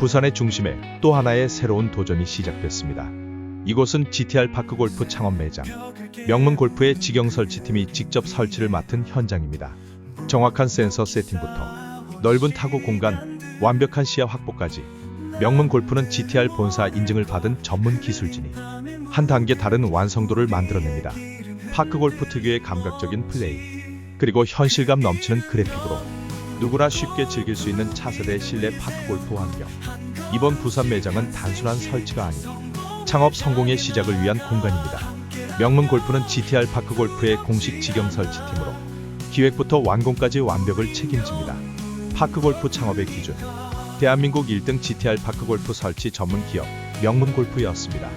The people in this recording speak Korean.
부산의 중심에 또 하나의 새로운 도전이 시작됐습니다. 이곳은 GTR 파크 골프 창업 매장. 명문 골프의 직영 설치팀이 직접 설치를 맡은 현장입니다. 정확한 센서 세팅부터 넓은 타구 공간, 완벽한 시야 확보까지 명문 골프는 GTR 본사 인증을 받은 전문 기술진이 한 단계 다른 완성도를 만들어냅니다. 파크 골프 특유의 감각적인 플레이, 그리고 현실감 넘치는 그래픽으로 누구나 쉽게 즐길 수 있는 차세대 실내 파크 골프 환경. 이번 부산 매장은 단순한 설치가 아닌 창업 성공의 시작을 위한 공간입니다. 명문 골프는 GTR 파크 골프의 공식 직영 설치팀으로 기획부터 완공까지 완벽을 책임집니다. 파크 골프 창업의 기준. 대한민국 1등 GTR 파크 골프 설치 전문 기업 명문 골프였습니다.